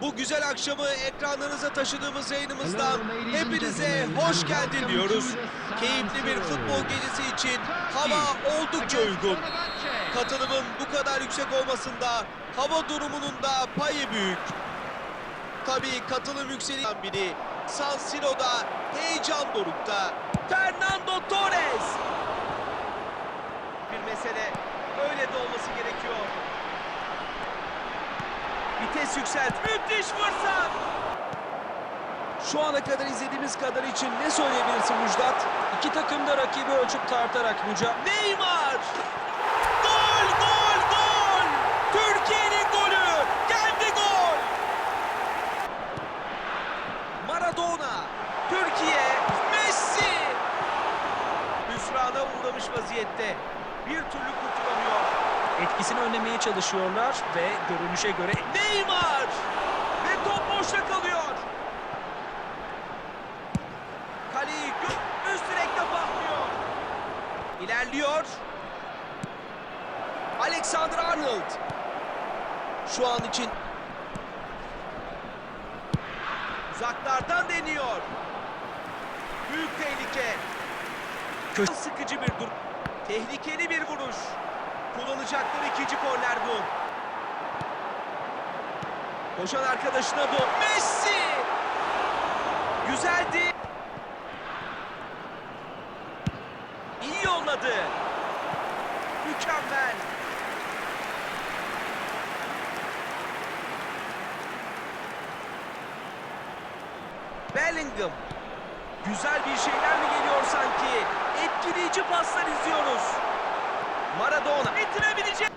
Bu güzel akşamı ekranlarınıza taşıdığımız yayınımızdan hepinize hoş geldin diyoruz. Keyifli bir futbol gecesi için hava oldukça uygun. Katılımın bu kadar yüksek olmasında hava durumunun da payı büyük. Tabii katılım yükselen biri San Siro'da heyecan dorukta. Fernando Torres. Bir mesele öyle de olması gerekiyor. Vites yükselt. Müthiş fırsat. Şu ana kadar izlediğimiz kadar için ne söyleyebilirsin Müjdat? İki takım da rakibi ölçüp tartarak mücadele... Neymar! Gol, gol, gol! Türkiye'nin golü! Geldi gol! Maradona! Türkiye! Messi! Hüsrana uğramış vaziyette. Bir türlü kurtulamıyor. Etkisini önlemeye çalışıyorlar ve görünüşe göre Neymar! Ve top boşta kalıyor. Kaleyi üst direkte patlıyor. İlerliyor. Alexander Arnold. Şu an için uzaklardan deniyor. Büyük tehlike. Kö- Sıkıcı bir dur. Tehlikeli bir vuruş. Kullanacakları ikinci korner bu. Koşan arkadaşına bu. Messi! Güzeldi. İyi yolladı. Mükemmel. Bellingham. Güzel bir şeyler mi geliyor sanki? Etkileyici paslar izliyoruz. Maradona bitirebilecek.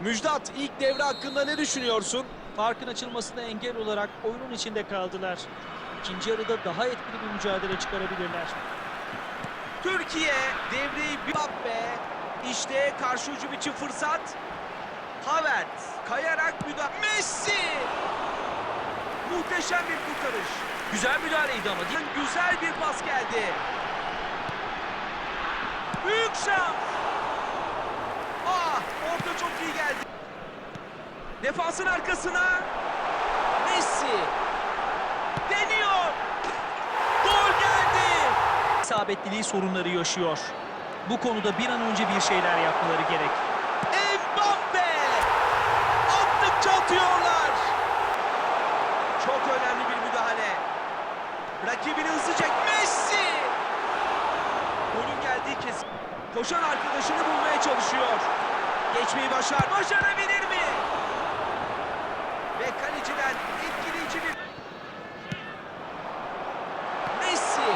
Müjdat ilk devre hakkında ne düşünüyorsun? farkın açılmasına engel olarak oyunun içinde kaldılar. İkinci yarıda daha etkili bir mücadele çıkarabilirler. Türkiye devreyi bir Mbappe. İşte karşı hücum için fırsat. Havertz kayarak müdahale. Messi! Muhteşem bir kurtarış. Güzel müdahaleydi ama? Güzel bir pas geldi. Büyük şans. Ah, orta çok iyi geldi. Defansın arkasına. Messi. Deniyor. Gol geldi. İsabetliliği sorunları yaşıyor. Bu konuda bir an önce bir şeyler yapmaları gerek. Mbappe! Attıkça atıyorlar. Çok önemli bir müdahale. Rakibini hızlıca Messi! Golün geldiği kesim. Koşan arkadaşını bulmaya çalışıyor. Geçmeyi başar. Başarabilir kaleciden etkileyici bir... Messi!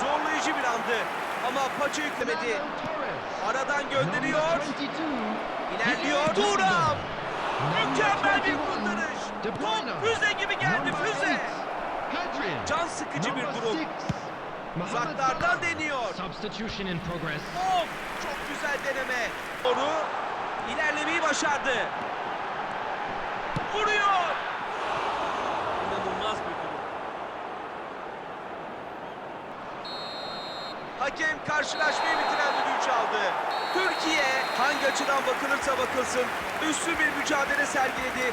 Zorlayıcı bir andı. Ama paça yüklemedi. Aradan gönderiyor. İlerliyor. Turam. Mükemmel bir kurtarış. Top füze gibi geldi füze. Can sıkıcı bir durum. Uzaklardan deniyor. Substitution in progress. Of çok güzel deneme. Doğru. İlerlemeyi başardı. Vuruyor. İnanılmaz bir durum. Hakem karşılaşmayı bitiren düdüğü çaldı. Türkiye hangi açıdan bakılırsa bakılsın üstün bir mücadele sergiledi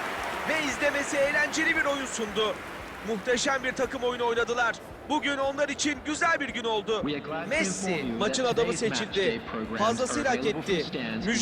ve izlemesi eğlenceli bir oyun sundu. Muhteşem bir takım oyunu oynadılar. Bugün onlar için güzel bir gün oldu. Messi maçın adamı seçildi. Fazlasıyla hak etti. Müjde